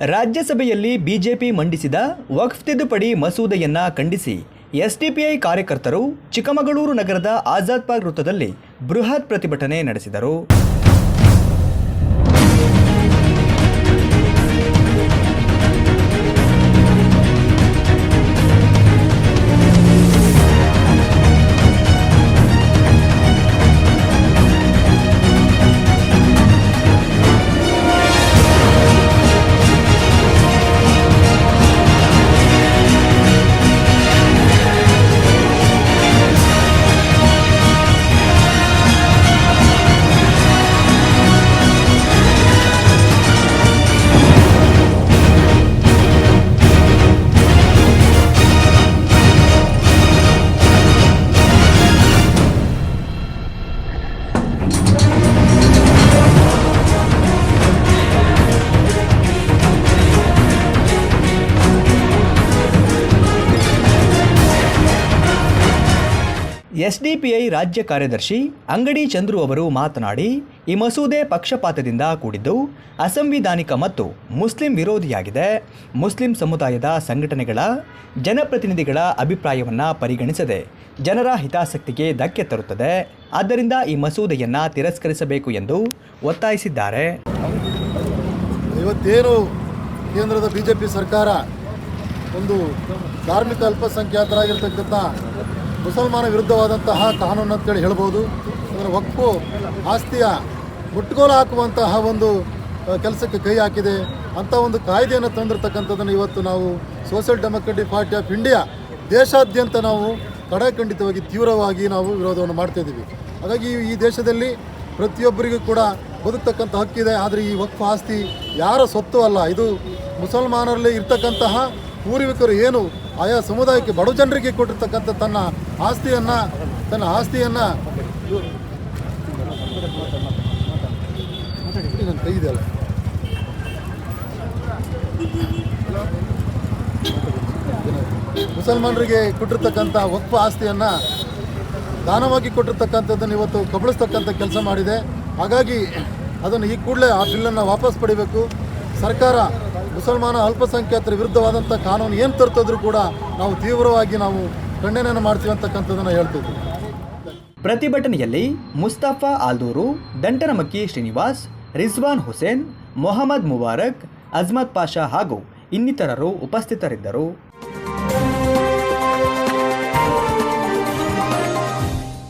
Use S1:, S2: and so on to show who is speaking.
S1: ರಾಜ್ಯಸಭೆಯಲ್ಲಿ ಬಿಜೆಪಿ ಮಂಡಿಸಿದ ವಕ್ಫ್ ತಿದ್ದುಪಡಿ ಮಸೂದೆಯನ್ನ ಖಂಡಿಸಿ ಎಸ್ಡಿಪಿಐ ಕಾರ್ಯಕರ್ತರು ಚಿಕ್ಕಮಗಳೂರು ನಗರದ ಆಜಾದ್ ಪಾರ್ಕ್ ವೃತ್ತದಲ್ಲಿ ಬೃಹತ್ ಪ್ರತಿಭಟನೆ ನಡೆಸಿದರು. ಎಸ್ಡಿಪಿಐ ರಾಜ್ಯ ಕಾರ್ಯದರ್ಶಿ ಅಂಗಡಿ ಚಂದ್ರು ಅವರು ಮಾತನಾಡಿ, ಈ ಮಸೂದೆ ಪಕ್ಷಪಾತದಿಂದ ಕೂಡಿದ್ದು ಅಸಂವಿಧಾನಿಕ ಮತ್ತು ಮುಸ್ಲಿಂ ವಿರೋಧಿಯಾಗಿದೆ. ಮುಸ್ಲಿಂ ಸಮುದಾಯದ ಸಂಘಟನೆಗಳ ಜನಪ್ರತಿನಿಧಿಗಳ ಅಭಿಪ್ರಾಯವನ್ನು ಪರಿಗಣಿಸದೆ ಜನರ ಹಿತಾಸಕ್ತಿಗೆ ಧಕ್ಕೆ ತರುತ್ತದೆ. ಆದ್ದರಿಂದ ಈ ಮಸೂದೆಯನ್ನು ತಿರಸ್ಕರಿಸಬೇಕು ಎಂದು ಒತ್ತಾಯಿಸಿದ್ದಾರೆ.
S2: ಇವತ್ತೇನು ಕೇಂದ್ರದ ಬಿಜೆಪಿ ಸರ್ಕಾರ ಒಂದು ಧಾರ್ಮಿಕ ಅಲ್ಪಸಂಖ್ಯಾತರಾಗಿರ್ತಕ್ಕಂಥ ಮುಸಲ್ಮಾನ ವಿರುದ್ಧವಾದಂತಹ ಕಾನೂನು ಅಂತೇಳಿ ಹೇಳ್ಬೋದು. ಅದರ ಒಕ್ಕು ಆಸ್ತಿಯ ಮುಟ್ಟುಗೋಲು ಹಾಕುವಂತಹ ಒಂದು ಕೆಲಸಕ್ಕೆ ಕೈ ಹಾಕಿದೆ. ಅಂಥ ಒಂದು ಕಾಯ್ದೆಯನ್ನು ತಂದಿರತಕ್ಕಂಥದ್ದನ್ನು ಇವತ್ತು ನಾವು social democratic party of India ದೇಶಾದ್ಯಂತ ನಾವು ಕಡಾಖಂಡಿತವಾಗಿ ತೀವ್ರವಾಗಿ ನಾವು ವಿರೋಧವನ್ನು ಮಾಡ್ತಾ ಇದ್ದೀವಿ. ಹಾಗಾಗಿ ಈ ದೇಶದಲ್ಲಿ ಪ್ರತಿಯೊಬ್ಬರಿಗೂ ಕೂಡ ಬದುಕ್ತಕ್ಕಂಥ ಹಕ್ಕಿದೆ. ಆದರೆ ಈ ವಕ್ಫ್ ಆಸ್ತಿ ಯಾರ ಸೊತ್ತು ಅಲ್ಲ. ಇದು ಮುಸಲ್ಮಾನರಲ್ಲಿ ಇರ್ತಕ್ಕಂತಹ ಪೂರ್ವಿಕರು ಏನು ಆಯಾ ಸಮುದಾಯಕ್ಕೆ ಬಡ ಜನರಿಗೆ ಕೊಟ್ಟಿರ್ತಕ್ಕಂಥ ತನ್ನ ಆಸ್ತಿಯನ್ನು ತನ್ನ ಆಸ್ತಿಯನ್ನು ನನ್ನ ಮುಸಲ್ಮಾನರಿಗೆ ಕೊಟ್ಟಿರ್ತಕ್ಕಂಥ ಒಪ್ಪ ಆಸ್ತಿಯನ್ನು ದಾನವಾಗಿ ಕೊಟ್ಟಿರ್ತಕ್ಕಂಥದ್ದನ್ನು ಇವತ್ತು ಕಬಳಿಸ್ತಕ್ಕಂಥ ಕೆಲಸ ಮಾಡಿದೆ. ಹಾಗಾಗಿ ಅದನ್ನು ಈ ಕೂಡಲೇ ಆ ಬಿಲ್ಲನ್ನು ವಾಪಸ್ ಪಡಿಬೇಕು. ಸರ್ಕಾರ ಮುಸಲ್ಮಾನ ಅಲ್ಪಸಂಖ್ಯಾತರ ವಿರುದ್ಧವಾದಂಥ ಕಾನೂನು ಏನು ತರ್ತಿದ್ರು ಕೂಡ ನಾವು ತೀವ್ರವಾಗಿ ನಾವು ಖಂಡನೆಯನ್ನು ಮಾಡ್ತೀವಿ ಅಂತಕ್ಕಂಥದ್ದನ್ನು ಹೇಳ್ತಿದ್ವಿ
S1: ಪ್ರತಿಭಟನೆಯಲ್ಲಿ ಮುಸ್ತಫಾ ಆಲ್ದೂರು, ದಂಟನಮಕ್ಕಿ ಶ್ರೀನಿವಾಸ್, ರಿಜ್ವಾನ್ ಹುಸೇನ್, ಮೊಹಮ್ಮದ್ ಮುಬಾರಕ್, ಅಜ್ಮತ್ ಪಾಷಾ ಹಾಗೂ ಇನ್ನಿತರರು ಉಪಸ್ಥಿತರಿದ್ದರು.